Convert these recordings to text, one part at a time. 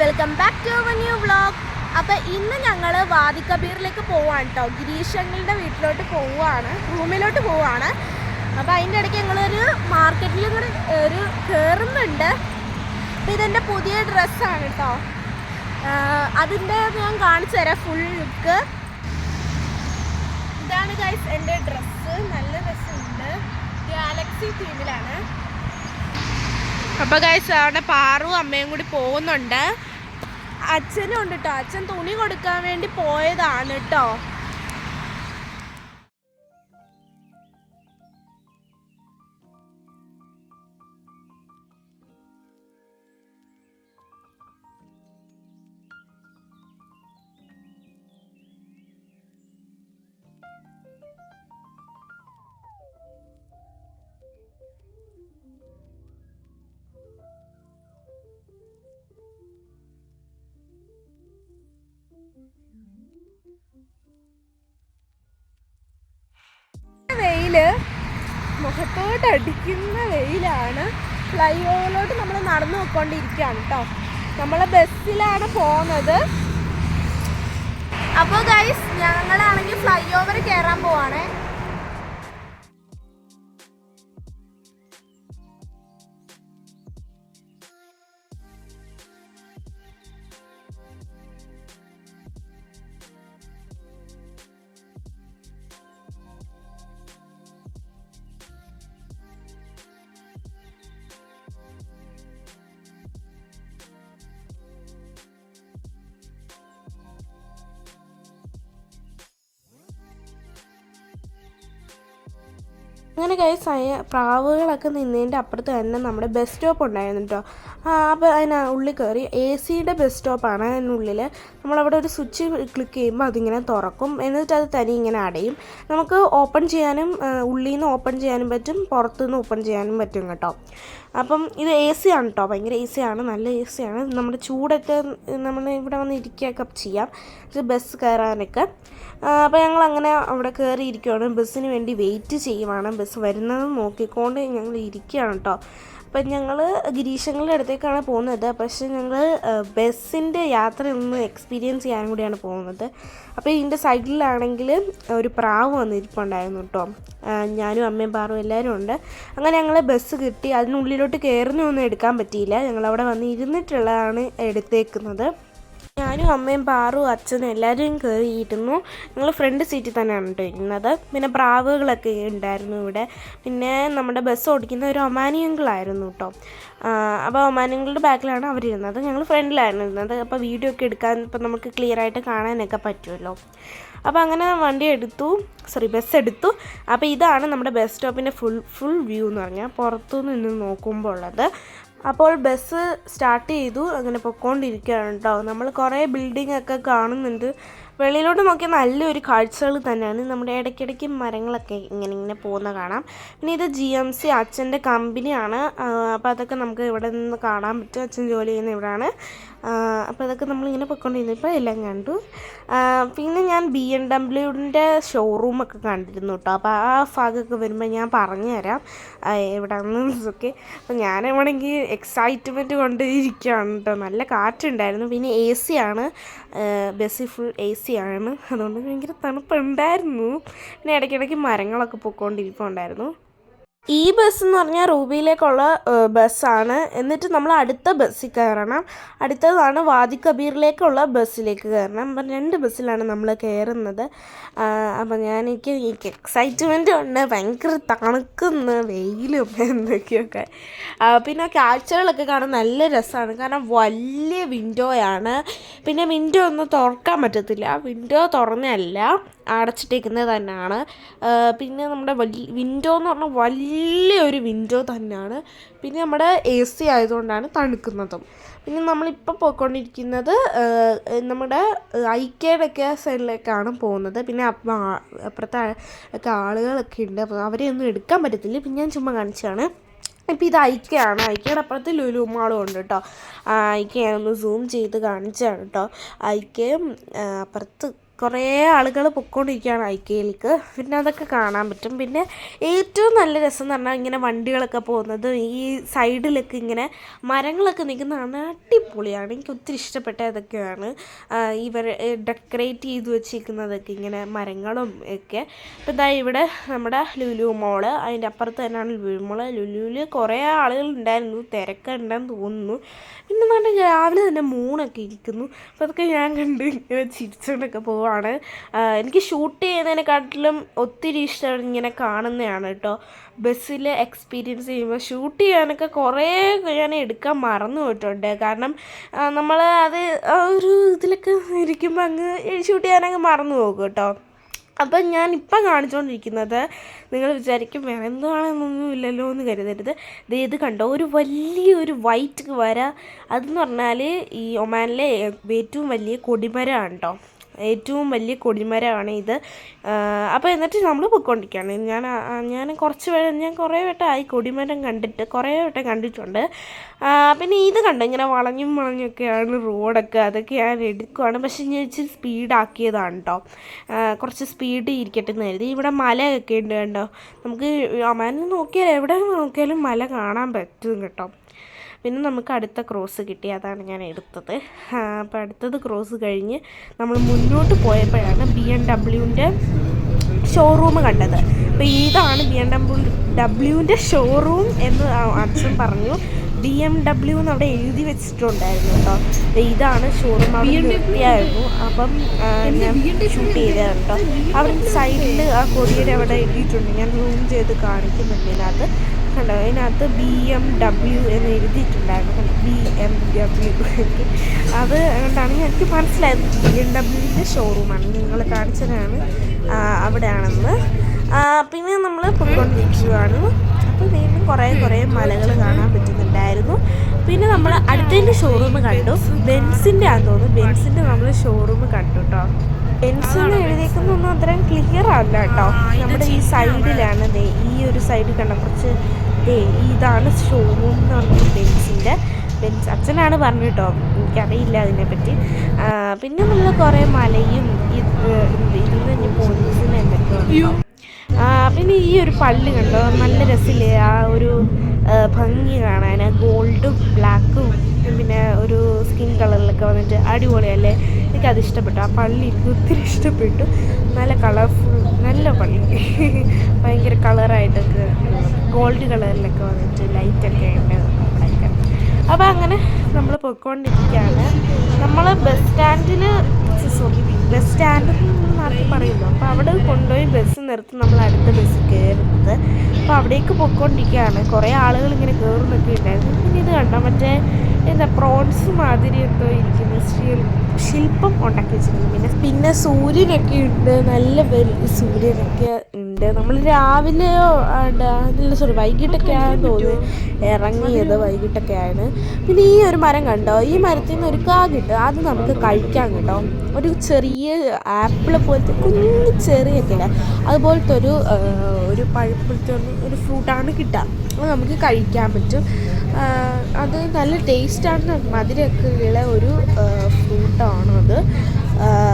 Welcome back to our new vlog അപ്പോൾ ഇന്ന് ഞങ്ങൾ വാദിക്കബീറിലേക്ക് പോവാണ് കേട്ടോ ഗിരീഷങ്ങളുടെ വീട്ടിലോട്ട് പോവുകയാണ് റൂമിലോട്ട് പോവുകയാണ് അപ്പോൾ അതിന്റെ ഇടയ്ക്ക് ഞങ്ങളൊരു മാർക്കറ്റിലും കൂടെ ഒരു കയറുന്നുണ്ട് അപ്പോൾ ഇതെന്റെ പുതിയ ഡ്രസ്സാണ് കേട്ടോ അതിന്റെ ഞാൻ കാണിച്ചു തരാം ഫുൾ ലുക്ക് ഇതാണ് ഗൈസ് എന്റെ ഡ്രസ്സ് നല്ല ഡ്രസ്സുണ്ട് ഗാലക്സി തീമിലാണ് അപ്പോൾ ഗൈസ് അവിടെ പാറു അമ്മയും കൂടി പോകുന്നുണ്ട്. അച്ഛനും ഉണ്ട് കേട്ടോ അച്ഛൻ തുണി കൊടുക്കാൻ വേണ്ടി പോയതാണ് കേട്ടോ വെയിൽ. മുഖത്തോട്ട് അടിക്കുന്ന വെയിലാണ് ഫ്ലൈ ഓവറിലോട്ട് നമ്മൾ നടന്നു പോയിക്കൊണ്ടിരിക്കുകയാണ് കേട്ടോ നമ്മൾ ബസ്സിലാണ് പോകുന്നത്. അപ്പോൾ ഗൈസ് ഞങ്ങളാണെങ്കിൽ ഫ്ലൈ ഓവർ കയറാൻ പോവാണേ. അങ്ങനെ കൈ പ്രാവുകളൊക്കെ നിന്നതിന്റെ അപ്പുറത്ത് തന്നെ നമ്മുടെ ബസ് സ്റ്റോപ്പ് ഉണ്ടായിരുന്നു കേട്ടോ അപ്പോൾ അതിന് ഉള്ളിൽ കയറി എ സിയുടെ ബസ് സ്റ്റോപ്പാണ് അതിനുള്ളിൽ നമ്മളവിടെ ഒരു സ്വിച്ച് ക്ലിക്ക് ചെയ്യുമ്പോൾ അതിങ്ങനെ തുറക്കും. എന്നിട്ട് അത് തനി ഇങ്ങനെ അടയും. നമുക്ക് ഓപ്പൺ ചെയ്യാനും ഉള്ളിൽ നിന്ന് ഓപ്പൺ ചെയ്യാനും പറ്റും പുറത്തുനിന്ന് ഓപ്പൺ ചെയ്യാനും പറ്റും കേട്ടോ. അപ്പം ഇത് എ സി ആണ് കേട്ടോ ഭയങ്കര എ സി ആണ്. നല്ല എ സി ആണ്. നമ്മുടെ ചൂടൊക്കെ നമ്മൾ ഇവിടെ വന്ന് ഇരിക്കുകയൊക്കെ ചെയ്യാം. ബസ് കയറാനൊക്കെ അപ്പോൾ ഞങ്ങൾ അങ്ങനെ അവിടെ കയറി ഇരിക്കുകയാണ് ബസ്സിന് വേണ്ടി വെയിറ്റ് ചെയ്യുവാണ്. ബസ് വരുന്നത് നോക്കിക്കൊണ്ട് ഞങ്ങൾ ഇരിക്കുകയാണ് കേട്ടോ അപ്പം ഞങ്ങൾ ഗിരീശങ്ങളുടെ അടുത്തേക്കാണ് പോകുന്നത്. പക്ഷെ ഞങ്ങൾ ബസ്സിന്റെ യാത്ര ഒന്ന് എക്സ്പീരിയൻസ് ചെയ്യാൻ കൂടിയാണ് പോകുന്നത്. അപ്പോൾ ഇതിന്റെ സൈഡിലാണെങ്കിൽ ഒരു പ്രാവ് വന്നിരിപ്പുണ്ടായിരുന്നു കേട്ടോ ഞാനും അമ്മയും പാറും എല്ലാവരും ഉണ്ട്. അങ്ങനെ ഞങ്ങൾ ബസ് കിട്ടി. അതിനുള്ളിലോട്ട് കയറുന്നൊന്നും എടുക്കാൻ പറ്റിയില്ല. ഞങ്ങളവിടെ വന്ന് ഇരുന്നിട്ടുള്ളതാണ് എടുത്തേക്കുന്നത്. ഞാനും അമ്മയും പാറും അച്ഛനും എല്ലാവരും കയറിയിരുന്നു ഞങ്ങൾ ഫ്രണ്ട് സീറ്റിൽ തന്നെയാണ് കേട്ടോ ഇരുന്നത്. പിന്നെ പ്രാവുകളൊക്കെ ഉണ്ടായിരുന്നു ഇവിടെ. പിന്നെ നമ്മുടെ ബസ് ഓടിക്കുന്ന ഒരു ഒമാനിയങ്കിളായിരുന്നു കേട്ടോ അപ്പോൾ ഒമാനിയങ്ങളുടെ ബാക്കിലാണ് അവരിരുന്നത്. ഞങ്ങൾ ഫ്രണ്ടിലായിരുന്നു ഇരുന്നത്. അപ്പോൾ വീഡിയോ ഒക്കെ എടുക്കാൻ ഇപ്പം നമുക്ക് ക്ലിയർ ആയിട്ട് കാണാനൊക്കെ പറ്റുമല്ലോ അപ്പോൾ അങ്ങനെ വണ്ടി എടുത്തു. സോറി ബസ് എടുത്തു. അപ്പോൾ ഇതാണ് നമ്മുടെ ബസ് സ്റ്റോപ്പിന്റെ ഫുൾ ഫുൾ വ്യൂ എന്ന് പറഞ്ഞാൽ പുറത്തു നിന്ന് നോക്കുമ്പോൾ ഉള്ളത്. അപ്പോൾ ബസ് സ്റ്റാർട്ട് ചെയ്തു അങ്ങനെ പൊക്കോണ്ടിരിക്കുകയാണ് കേട്ടോ നമ്മൾ കുറേ ബിൽഡിംഗ് ഒക്കെ കാണുന്നുണ്ട്. വെളിയിലോട്ട് നോക്കിയാൽ നല്ലൊരു കാഴ്ചകൾ തന്നെയാണ്. നമ്മുടെ ഇടയ്ക്കിടയ്ക്ക് മരങ്ങളൊക്കെ ഇങ്ങനെ ഇങ്ങനെ പോകുന്ന കാണാം. പിന്നെ ഇത് ജി എം സി അച്ഛന്റെ കമ്പനിയാണ്. അപ്പോൾ അതൊക്കെ നമുക്ക് ഇവിടെ നിന്ന് കാണാൻ പറ്റും. അച്ഛൻ ജോലി ചെയ്യുന്ന ഇവിടെയാണ് അപ്പോൾ അതൊക്കെ നമ്മളിങ്ങനെ പൊയ്ക്കൊണ്ടിരുന്നപ്പോൾ എല്ലാം കണ്ടു. പിന്നെ ഞാൻ ബി എം ഡബ്ല്യുവിന്റെ ഷോറൂമൊക്കെ കണ്ടിരുന്നു കേട്ടോ അപ്പോൾ ആ ഭാഗമൊക്കെ വരുമ്പോൾ ഞാൻ പറഞ്ഞു തരാം. എവിടെയാണെന്ന് എവിടെയാണെന്നൊക്കെ അപ്പോൾ ഞാനിവിടെങ്കിൽ എക്സൈറ്റ്മെന്റ് കൊണ്ട് ഇരിക്കുകയാണ് കേട്ടോ നല്ല കാറ്റുണ്ടായിരുന്നു. പിന്നെ എ സി ആണ്. ബസ്സിൽ ഫുൾ എ സി ആണ് അതുകൊണ്ട് ഭയങ്കര തണുപ്പുണ്ടായിരുന്നു. പിന്നെ ഇടയ്ക്കിടയ്ക്ക് മരങ്ങളൊക്കെ പൊക്കോണ്ടിരിപ്പുണ്ടായിരുന്നു. ഈ ബസ് എന്ന് പറഞ്ഞാൽ റൂബിയിലേക്കുള്ള ബസ്സാണ് എന്നിട്ട് നമ്മൾ അടുത്ത ബസ്സിൽ കയറണം അടുത്തതാണ് വാദി കബീറിലേക്കുള്ള ബസ്സിലേക്ക് കയറണം അപ്പം രണ്ട് ബസ്സിലാണ് നമ്മൾ കയറുന്നത് അപ്പം ഞാൻ എനിക്ക് എനിക്ക് എക്സൈറ്റ്മെന്റ് ഉണ്ട് ഭയങ്കര തണുക്കുന്ന വെയിലും എന്തൊക്കെയൊക്കെ. പിന്നെ കാഴ്ചകളൊക്കെ കാണാൻ നല്ല രസമാണ് കാരണം വലിയ വിൻഡോയാണ് പിന്നെ വിൻഡോ ഒന്നും തുറക്കാൻ പറ്റത്തില്ല. വിൻഡോ തുറന്നല്ല അടച്ചിട്ടേക്കുന്നത് തന്നെയാണ്. പിന്നെ നമ്മുടെ വലിയ വിൻഡോ എന്ന് പറഞ്ഞാൽ വലിയൊരു വിൻഡോ തന്നെയാണ്. പിന്നെ നമ്മുടെ എ സി ആയതുകൊണ്ടാണ് തണുക്കുന്നതും. പിന്നെ നമ്മളിപ്പോൾ പോയിക്കൊണ്ടിരിക്കുന്നത് നമ്മുടെ ഐക്കയുടെയൊക്കെ സൈഡിലേക്കാണ് പോകുന്നത്. പിന്നെ അപ്പ- അപ്പുറത്തെ ഒക്കെ ആളുകളൊക്കെ ഉണ്ട്. അപ്പോൾ അവരെ ഒന്നും എടുക്കാൻ പറ്റത്തില്ല. പിന്നെ ഞാൻ ചുമ്മാ കാണിച്ചതാണ്. ഇപ്പം ഇത് ഐക്കയാണ് ഐക്കയുടെ അപ്പുറത്ത് ലുലു മാളും ഉണ്ട് കേട്ടോ. ഐക്ക ഞാനൊന്ന് സൂം ചെയ്ത് കാണിച്ചാണ് കേട്ടോ. ഐക്കയും അപ്പുറത്ത് കുറേ ആളുകൾ പൊയ്ക്കൊണ്ടിരിക്കുകയാണ് ഐക്കയിലേക്ക് പിന്നെ അതൊക്കെ കാണാൻ പറ്റും. പിന്നെ ഏറ്റവും നല്ല രസം എന്ന് പറഞ്ഞാൽ ഇങ്ങനെ വണ്ടികളൊക്കെ പോകുന്നത് ഈ സൈഡിലൊക്കെ ഇങ്ങനെ മരങ്ങളൊക്കെ നിൽക്കുന്നതാണ് അടിപൊളിയാണ്. എനിക്ക് ഒത്തിരി ഇഷ്ടപ്പെട്ട ഇതൊക്കെയാണ്. ഇവർ ഡെക്കറേറ്റ് ചെയ്ത് വെച്ചിരിക്കുന്നതൊക്കെ ഇങ്ങനെ മരങ്ങളും ഒക്കെ. അപ്പോൾ ഇതാ ഇവിടെ നമ്മുടെ ലുലു മോൾ അതിന്റെ അപ്പുറത്ത് തന്നെയാണ് ലുലു മോൾ ലുലുവിൽ കുറേ ആളുകൾ ഉണ്ടായിരുന്നു തിരക്കുണ്ടെന്ന് തോന്നുന്നു. പിന്നെ നല്ല രാവിലെ തന്നെ മൂണൊക്കെ ഇരിക്കുന്നു. അപ്പോൾ അതൊക്കെ ഞാൻ കണ്ട് ഇങ്ങനെ ചിരിച്ചുകൊണ്ടൊക്കെ പോവാണ്. എനിക്ക് ഷൂട്ട് ചെയ്യുന്നതിനെക്കാട്ടിലും ഒത്തിരി ഇഷ്ടം ഇങ്ങനെ കാണുന്നതാണ് കേട്ടോ. ബസ്സിൽ എക്സ്പീരിയൻസ് ചെയ്യുമ്പോൾ ഷൂട്ട് ചെയ്യാനൊക്കെ കുറേ ഞാൻ എടുക്കാൻ മറന്നു പോയിട്ടുണ്ട്. കാരണം നമ്മൾ അത് ഒരു ഇതിലൊക്കെ ഇരിക്കുമ്പോൾ അങ്ങ് ഷൂട്ട് ചെയ്യാനങ്ങ് മറന്നു പോകും കേട്ടോ. അപ്പം ഞാൻ ഇപ്പം കാണിച്ചുകൊണ്ടിരിക്കുന്നത് നിങ്ങൾ വിചാരിക്കും വേറെ എന്താണെന്നൊന്നും ഇല്ലല്ലോ എന്ന് കരുതരുത്. ഇത് കണ്ടോ? ഒരു വലിയൊരു വൈറ്റ് വര. അതെന്ന് പറഞ്ഞാൽ ഈ ഒമാനിലെ ഏറ്റവും വലിയ കൊടിമരമാണ് കേട്ടോ. ഏറ്റവും വലിയ കൊടിമരമാണ് ഇത്. അപ്പോൾ എന്നിട്ട് നമ്മൾ പൊയ്ക്കൊണ്ടിരിക്കുകയാണ്. ഞാൻ ഞാൻ കുറച്ച് വേ ഞാൻ കുറേ വട്ടമായി കൊടിമരം കണ്ടിട്ട് കുറേ വട്ടം കണ്ടിട്ടുണ്ട്. പിന്നെ ഇത് കണ്ടു? ഇങ്ങനെ വളഞ്ഞും വളഞ്ഞൊക്കെയാണ് റോഡൊക്കെ. അതൊക്കെ ഞാൻ എടുക്കുവാണ്. പക്ഷെ ഞാൻ ഇച്ചിരി സ്പീഡാക്കിയതാണ് കേട്ടോ കുറച്ച് സ്പീഡ് ഇരിക്കട്ടെ എന്ന് കരുതി. ഇവിടെ മലയൊക്കെ ഉണ്ട് കേട്ടോ നമുക്ക് അമാനെ നോക്കിയാൽ എവിടെ നോക്കിയാലും മല കാണാൻ പറ്റും കേട്ടോ. പിന്നെ നമുക്ക് അടുത്ത ക്രോസ് കിട്ടി അതാണ് ഞാൻ എടുത്തത്. അപ്പോൾ അടുത്തത് ക്രോസ് കഴിഞ്ഞ് നമ്മൾ മുന്നോട്ട് പോയപ്പോഴാണ് ബി എം ഡബ്ല്യുവിന്റെ ഷോറൂം കണ്ടത്. അപ്പോൾ ഇതാണ് ബി എം ഡബ്ല്യു ഡബ്ല്യുവിന്റെ ഷോറൂം എന്ന് അച്ഛൻ പറഞ്ഞു. ബി എം ഡബ്ല്യു എന്ന് അവിടെ എഴുതി വെച്ചിട്ടുണ്ടായിരുന്നു കേട്ടോ. ഇതാണ് ഷോറൂം അവിടെ വൃത്തിയായിരുന്നു അപ്പം ഞാൻ ഷൂട്ട് ചെയ്തതാണ് കേട്ടോ. അവിടെ സൈഡിൽ ആ കൊടിയുടെ അവിടെ എഴുതിയിട്ടുണ്ട്. ഞാൻ റൂം ചെയ്ത് കാണിക്കുന്നുണ്ട് ഇതിനകത്ത്. കണ്ടോ? അതിനകത്ത് ബി എം ഡബ്ല്യു എന്ന് എഴുതിയിട്ടുണ്ടായിരുന്നു ബി എം ഡബ്ല്യു അത് കണ്ടാണ് എനിക്ക് മനസ്സിലായത്. ബി എം ഡബ്ല്യുവിന്റെ ഷോറൂമാണ് നിങ്ങൾ കാണിച്ചതാണ്. അവിടെയാണെന്ന്. പിന്നെ നമ്മൾ പൊയ്ക്കൊണ്ടിരിക്കുകയാണ് അപ്പോൾ വീണ്ടും കുറേ കുറേ മലകൾ കാണാൻ പറ്റുന്നുണ്ടായിരുന്നു. പിന്നെ നമ്മൾ അടുത്തതിന്റെ ഷോറൂം കണ്ടു. ബെൻസിന്റെ ആണെന്ന് തോന്നുന്നു. ബെൻസിന്റെ നമ്മൾ ഷോറൂം കണ്ടു കേട്ടോ ബെൻസിന്ന് എഴുതിയേക്കുന്നൊന്നും അത്രയും ക്ലിയർ അല്ല കേട്ടോ നമ്മുടെ ഈ സൈഡിലാണ് ഈ ഒരു സൈഡിൽ കണ്ട? കുറച്ച് ദേ ഇതാണ് ഷോറൂം എന്ന് പറഞ്ഞത് ബെൻസിന്റെ. ബെൻസ് അച്ഛനാണ് പറഞ്ഞു കേട്ടോ എനിക്കറിയില്ല അതിനെപ്പറ്റി. പിന്നെ നമ്മൾ കുറേ മലയും ഇത് ഇതിൽ നിന്ന് പോലീസിന് എന്തൊക്കെയോ പിന്നെ ഈ ഒരു പള്ളി കണ്ടോ? നല്ല രസമില്ലേ? ആ ഒരു ഭംഗി കാണാൻ. ഗോൾഡും ബ്ലാക്കും പിന്നെ ഒരു സ്കിൻ കളറിലൊക്കെ വന്നിട്ട് അടിപൊളിയല്ലേ? എനിക്കത് ഇഷ്ടപ്പെട്ടു ആ പള്ളി എനിക്ക് ഒത്തിരി ഇഷ്ടപ്പെട്ടു. നല്ല കളർഫുൾ നല്ല പള്ളി ഭയങ്കര കളറായിട്ടൊക്കെ ഗോൾഡ് കളറിലൊക്കെ വന്നിട്ട് ലൈറ്റൊക്കെ ഉണ്ട്. അവിടെയൊക്കെ അപ്പോൾ അങ്ങനെ നമ്മൾ പോയിക്കൊണ്ടിരിക്കുകയാണ്. നമ്മൾ ബസ് സ്റ്റാൻഡിൽ സോറി ബസ് സ്റ്റാൻഡ് നാട്ടിൽ പറയുന്നു അപ്പോൾ അവിടെ കൊണ്ടുപോയി ബസ് നിർത്തി നമ്മൾ അടുത്ത ബസ് കയറുന്നത്. അപ്പോൾ അവിടേക്ക് പോയിക്കൊണ്ടിരിക്കുകയാണ്. കുറേ ആളുകൾ ഇങ്ങനെ കയറുന്നൊക്കെ ഉണ്ടായിരുന്നു. പിന്നെ ഇത് കണ്ടോ? മറ്റേ എന്താ പ്രോൺസ് മാതിരി എന്തോ ഇരിക്കുന്ന ശില്പം ഉണ്ടാക്കി വെച്ചിരിക്കുന്നത് പിന്നെ പിന്നെ സൂര്യനൊക്കെ ഉണ്ട്. നല്ല വലിയ സൂര്യനൊക്കെ ഉണ്ട്. നമ്മൾ രാവിലെയോ അല്ല സോറി വൈകിട്ടൊക്കെ ആണെന്ന് തോന്നുന്നു. ഇറങ്ങിയത് വൈകിട്ടൊക്കെ ആണ് പിന്നെ ഈ ഒരു മരം കണ്ടോ? ഈ മരത്തിൽ നിന്ന് ഒരു കാ കിട്ടും. അത് നമുക്ക് കഴിക്കാൻ കേട്ടോ. ഒരു ചെറിയ ആപ്പിൾ പോലത്തെ കുഞ്ഞു ചെറിയൊക്കെ ഇല്ല? അതുപോലത്തെ ഒരു ഒരു പഴുപ്പോലത്തെ ഒരു ഫ്രൂട്ടാണ് കിട്ടുക. അത് നമുക്ക് കഴിക്കാൻ പറ്റും. അത് നല്ല ടേസ്റ്റാണ്. മധുരമൊക്കെ ഉള്ള ഒരു ഫ്രൂട്ടാണ് അത്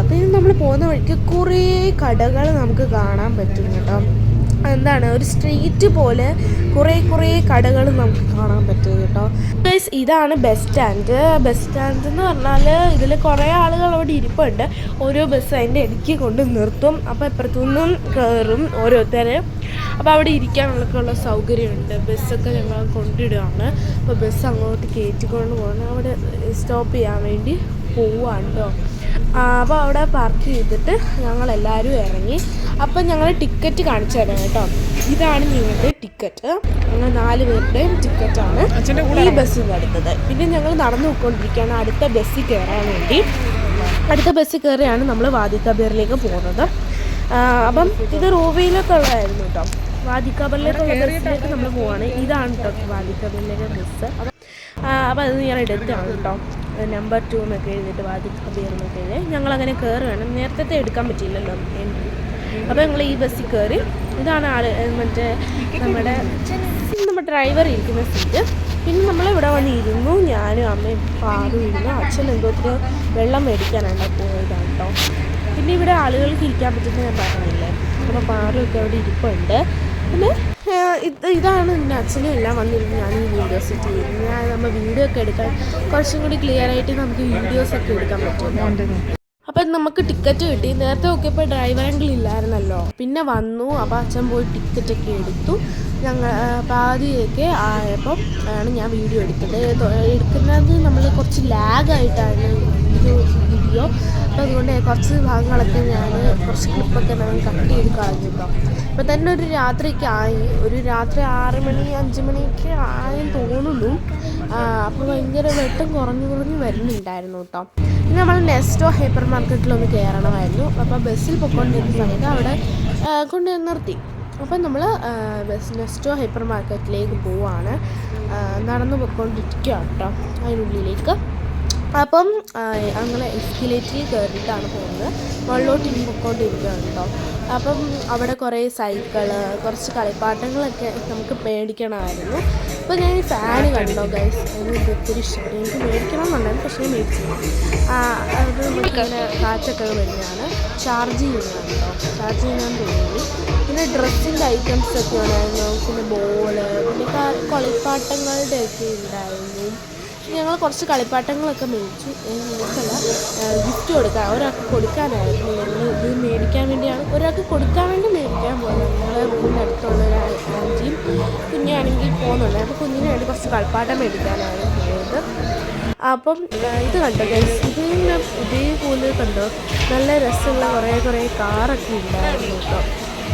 പിന്നെ നമ്മൾ പോകുന്ന വഴിക്ക് കുറേ കടകൾ നമുക്ക് കാണാൻ പറ്റും കേട്ടോ. എന്താണ് ഒരു സ്ട്രീറ്റ് പോലെ കുറേ കുറേ കടകൾ നമുക്ക് കാണാൻ പറ്റും കേട്ടോ. ഗൈസ് ഇതാണ് ബസ് സ്റ്റാൻഡ് ബസ് സ്റ്റാൻഡ് എന്ന് പറഞ്ഞാൽ ഇതിൽ കുറേ ആളുകൾ അവിടെ ഇരിപ്പുണ്ട്. ഓരോ ബസ് അതിന്റെ ഇടയ്ക്ക് കൊണ്ട് നിർത്തും. അപ്പോൾ ഇപ്പുറത്തുനിന്നും കയറും ഓരോരുത്തരെ. അപ്പോൾ അവിടെ ഇരിക്കാനുള്ളൊക്കെ ഉള്ള സൗകര്യമുണ്ട് ബസ്സൊക്കെ ഞങ്ങൾ കൊണ്ടിടുകയാണ് അപ്പോൾ ബസ് അങ്ങോട്ട് കയറ്റിക്കൊണ്ട് പോകണം. അവിടെ സ്റ്റോപ്പ് ചെയ്യാൻ വേണ്ടി പോവുകയാണ് കേട്ടോ അപ്പോൾ അവിടെ പാർക്ക് ചെയ്തിട്ട് ഞങ്ങളെല്ലാവരും ഇറങ്ങി. അപ്പം ഞങ്ങൾ ടിക്കറ്റ് കാണിച്ചു തരാം കേട്ടോ. ഇതാണ് നിങ്ങളുടെ ടിക്കറ്റ് ഞങ്ങൾ നാല് പേരുടെയും ടിക്കറ്റാണ് ഈ ബസ്സിൽ അടുത്തത്. പിന്നെ ഞങ്ങൾ നടന്നു പോയിക്കൊണ്ടിരിക്കുകയാണ് അടുത്ത ബസ്സിൽ കയറാൻ വേണ്ടി. അടുത്ത ബസ്സിൽ കയറിയാണ് നമ്മൾ വാദിക്കാബേറിലേക്ക് പോകുന്നത്. അപ്പം ഇത് റൂബിയിലേക്കുള്ളതായിരുന്നു കേട്ടോ. വാദിക്കബറിലേക്കുള്ള ബസ്സിലേക്ക് നമ്മൾ പോവാണ്. ഇതാണ് കേട്ടോ വാദിക്കാബേറിലേക്ക് ബസ് അപ്പം അത് ഞാൻ എടുത്താണ് കേട്ടോ. നമ്പർ ടു എന്നൊക്കെ എഴുതിയിട്ട് വാതിൽ എന്നൊക്കെ എഴുതി. ഞങ്ങളങ്ങനെ കയറുകയാണ് നേരത്തെ എടുക്കാൻ പറ്റിയില്ലല്ലോ എൻട്രി അപ്പോൾ ഞങ്ങൾ ഈ ബസ്സിൽ കയറി ഇതാണ് ആൾ മറ്റേ നമ്മുടെ നമ്മുടെ ഡ്രൈവർ ഇരിക്കുന്ന സീറ്റ് പിന്നെ നമ്മൾ ഇവിടെ വന്ന് ഇരുന്നു ഞാനും അമ്മയും പാറും ഇരുന്നു അച്ഛൻ എന്തോ വെള്ളം മേടിക്കാനാണ് പോയതാണ് കേട്ടോ പിന്നെ ഇവിടെ ആളുകൾക്ക് ഇരിക്കാൻ പറ്റുന്ന ഞാൻ പറഞ്ഞില്ലേ? അപ്പോൾ പാറൊക്കെ അവിടെ ഇരിപ്പുണ്ട്. പിന്നെ ഇത് ഇതാണ് എന്റെ അച്ഛനും എല്ലാം വന്നിരുന്നു ഞാൻ ഈ വീഡിയോസ് ചെയ്യുന്നത് ഞാൻ നമ്മൾ വീഡിയോ ഒക്കെ എടുക്കാൻ കുറച്ചും കൂടി ക്ലിയർ ആയിട്ട് നമുക്ക് വീഡിയോസ് ഒക്കെ എടുക്കാൻ പറ്റും. അപ്പം നമുക്ക് ടിക്കറ്റ് കിട്ടി. നേരത്തെ ഒക്കെ ഇപ്പോൾ ഡ്രൈവർ ആംഗിൾ ഇല്ലായിരുന്നല്ലോ. പിന്നെ വന്നു. അപ്പോൾ അച്ഛൻ പോയി ടിക്കറ്റൊക്കെ എടുത്തു. ഞങ്ങൾ പാതിയൊക്കെ ആയപ്പം ആണ് ഞാൻ വീഡിയോ എടുത്തത്. എടുക്കുന്നത് നമ്മൾ കുറച്ച് ലാഗായിട്ടാണ് വീഡിയോ വീഡിയോ അപ്പോൾ അതുകൊണ്ട് കുറച്ച് ഭാഗങ്ങളൊക്കെ ഞാൻ കുറച്ച് ക്ലിപ്പൊക്കെ ഞാൻ കട്ട് ചെയ്ത് കളഞ്ഞു കേട്ടോ അപ്പോൾ തന്നെ ഒരു രാത്രിയൊക്കെ ആയി. ഒരു രാത്രി ആറ് മണി അഞ്ച് മണിയൊക്കെ ആയെന്ന് തോന്നുന്നു. അപ്പോൾ ഭയങ്കര വെട്ടം കുറഞ്ഞു കുറഞ്ഞു വരുന്നുണ്ടായിരുന്നു കേട്ടോ പിന്നെ നമ്മൾ നെസ്റ്റോ ഹൈപ്പർ മാർക്കറ്റിലൊന്ന് കയറണമായിരുന്നു അപ്പോൾ ബസ്സിൽ പൊയ്ക്കൊണ്ടിരുന്ന സമയത്ത് അവിടെ കൊണ്ട് നിർത്തി. അപ്പം നമ്മൾ നെസ്റ്റോ ഹൈപ്പർ മാർക്കറ്റിലേക്ക് പോവാണ്. നടന്ന് പൊയ്ക്കൊണ്ടിരിക്കുക കേട്ടോ അതിനുള്ളിലേക്ക്. അപ്പം അങ്ങനെ എസ്കിലേറ്ററിൽ കയറിയിട്ടാണ് പോകുന്നത്. മുകളിലോട്ട് ഇനി പൊയ്ക്കൊണ്ടിരിക്കുകയാണ് കേട്ടോ അപ്പം അവിടെ കുറേ സൈക്കിൾ കുറച്ച് കളിപ്പാട്ടങ്ങളൊക്കെ നമുക്ക് മേടിക്കണമായിരുന്നു. അപ്പോൾ ഞാൻ ഈ ഫാൻ കണ്ടോ ഗൈസ് എനിക്ക് ഒത്തിരി ഇഷ്ടപ്പെട്ടു. എനിക്ക് മേടിക്കണം എന്നുണ്ടായിരുന്നു പക്ഷേ മേടിച്ചില്ല അത് നമുക്കിങ്ങനെ കാറ്റൊക്കെ വരുന്നതാണ്. ചാർജ് ചെയ്യുന്നതാണ് കേട്ടോ ചാർജ് ചെയ്യാൻ തോന്നി പിന്നെ ഡ്രസ്സിന്റെ ഐറ്റംസ് ഒക്കെ ഉണ്ടായിരുന്നു. പിന്നെ ബോൾ പിന്നെ കളിപ്പാട്ടങ്ങളുടെയൊക്കെ ഉണ്ടായിരുന്നു. ഞങ്ങൾ കുറച്ച് കളിപ്പാട്ടങ്ങളൊക്കെ മേടിച്ചു. മേടിച്ചല്ല ഗിഫ്റ്റ് കൊടുക്കാൻ ഒരാൾക്ക് കൊടുക്കാനായിരുന്നു. ഞങ്ങൾ ഇത് മേടിക്കാൻ വേണ്ടിയാണ് ഒരാൾക്ക് കൊടുക്കാൻ വേണ്ടി മേടിക്കാൻ പോകുന്നത് ഞങ്ങൾ വീടിന്റെ അടുത്തുള്ള ഒരു ആന്റിയും കുഞ്ഞാണെങ്കിൽ പോകുന്നുണ്ട് അപ്പോൾ കുഞ്ഞിന് വേണ്ടി കുറച്ച് കളിപ്പാട്ടം മേടിക്കാനായിരുന്നു പോയത്. അപ്പം ഇത് കണ്ടോ ഗൈസ് ഇതേ ഇതേപോലെ കണ്ടോ? നല്ല രസമുള്ള കുറേ കുറേ കാറൊക്കെ ഉണ്ടായിരുന്നു കേട്ടോ.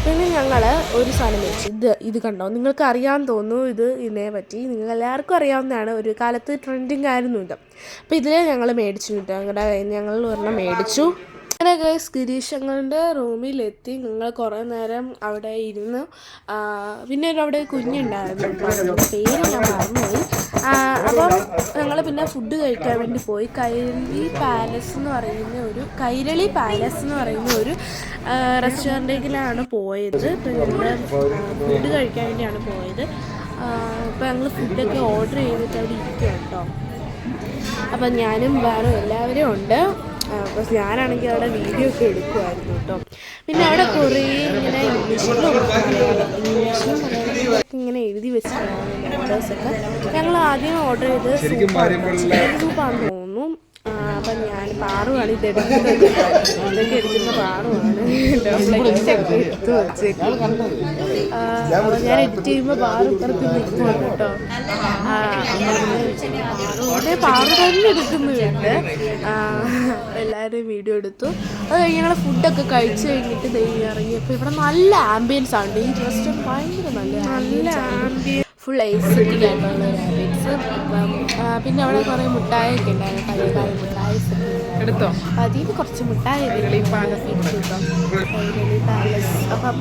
പിന്നെ ഞങ്ങൾ ഒരു സാധനം മേടിച്ചു ഇത് ഇത് കണ്ടോ? നിങ്ങൾക്ക് അറിയാൻ തോന്നുന്നു ഇത് ഇതിനെ പറ്റി. നിങ്ങൾ എല്ലാവർക്കും അറിയാവുന്നതാണ് ഒരു കാലത്ത് ട്രെൻഡിങ് ആയിരുന്നു ഇത്. അപ്പോൾ ഇതിൽ ഞങ്ങൾ മേടിച്ചു കിട്ടും. ഞങ്ങളുടെ ഞങ്ങൾ ഒരെണ്ണം മേടിച്ചു. അങ്ങനെ ഗൈസ് ഗിരീഷ് ഞങ്ങളുടെ റൂമിലെത്തി. ഞങ്ങൾ കുറേ നേരം അവിടെ ഇരുന്നു. പിന്നെ അവിടെ കുഞ്ഞുണ്ടായിരുന്നു. പേര് ഞാൻ അപ്പോൾ അപ്പം ഞങ്ങൾ പിന്നെ ഫുഡ് കഴിക്കാൻ വേണ്ടി പോയി. കൈരളി പാലസ് എന്ന് പറയുന്ന ഒരു കൈരളി പാലസ് എന്ന് പറയുന്ന ഒരു റെസ്റ്റോറന്റിലാണ് പോയത്. ഇപ്പം ഞങ്ങൾ ഫുഡ് കഴിക്കാൻ വേണ്ടിയാണ് പോയത്. അപ്പോൾ ഞങ്ങൾ ഫുഡൊക്കെ ഓർഡർ ചെയ്തിട്ട് അവിടെ ഇരിക്കുക കേട്ടോ. അപ്പം ഞാനും വേറെ എല്ലാവരും ഉണ്ട്. അപ്പോൾ ഞാനാണെങ്കിൽ അവിടെ വീഡിയോ ഒക്കെ എടുക്കുമായിരുന്നു കേട്ടോ. പിന്നെ അവിടെ കുറേ ഇങ്ങനെ ഇംഗ്ലീഷിലും ഇംഗ്ലീഷിലും ഇങ്ങനെ എഴുതി വെച്ചിട്ടുണ്ടായിരുന്നു ഓർഡേഴ്സൊക്കെ ഞങ്ങൾ ആദ്യം ഓർഡർ ചെയ്ത് സൂപ്പാണ് തോന്നുന്നത് അപ്പം ഞാൻ പാറുവാണ് ഇത് എടുക്കുന്നത്. ഇതൊക്കെ എടുക്കുന്ന ഒക്കെ എടുത്ത് വെച്ചേക്കും. ഞാൻ എഡിറ്റ് ചെയ്യുമ്പോൾ പാറു ഇപ്പുറത്ത് നിൽക്കുവാണ് കേട്ടോ. ആ, പാറു തന്നെ എടുക്കുന്നുണ്ട് എല്ലാവരും വീഡിയോ എടുത്തു. അത് കഴിഞ്ഞ് ഞങ്ങൾ ഫുഡൊക്കെ കഴിച്ചു കഴിഞ്ഞിട്ട് ദേ ഇറങ്ങിയപ്പോൾ ഇവിടെ നല്ല ആംബിയൻസ് ആണ്. ഈ റെസ്റ്റോറന്റ് ഭയങ്കര നല്ല നല്ല ആംബിയൻസ് ഫുൾ ഐസറ്റിക് ആയിട്ടുള്ള ഒരു പിന്നെ അവിടെ കുറേ മുട്ടായൊക്കെ ഉണ്ടായിരുന്നു പഴയ കാല മുട്ടായി. എടുത്തോ? അതിൽ കുറച്ച് മുട്ടായി പാലസ് അപ്പം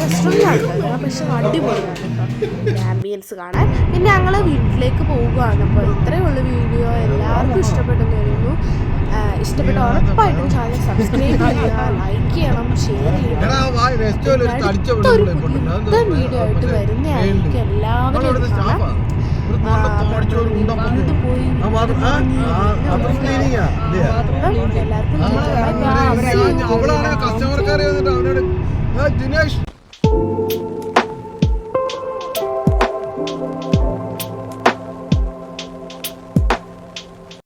റെസ്റ്റോറന്റാണ് പക്ഷെ അടിപൊളിയാണ് കേട്ടോ ആംബിയൻസ് കാണാൻ. പിന്നെ ഞങ്ങൾ വീട്ടിലേക്ക് പോവുകയാണ് അപ്പോൾ ഇത്രയേ ഉള്ളൂ വീഡിയോ. എല്ലാവർക്കും ആ, ഇഷ്ടപ്പെട്ട ഉറപ്പായിട്ടും ചാനൽ സബ്സ്ക്രൈബ് ചെയ്യുക ലൈക്ക് ചെയ്യണം ഷെയർ ചെയ്യണം. ഒരു പുതിയ വീഡിയോ ആയിട്ട് വരുന്നതായിരിക്കും എല്ലാവരും എല്ലാവർക്കും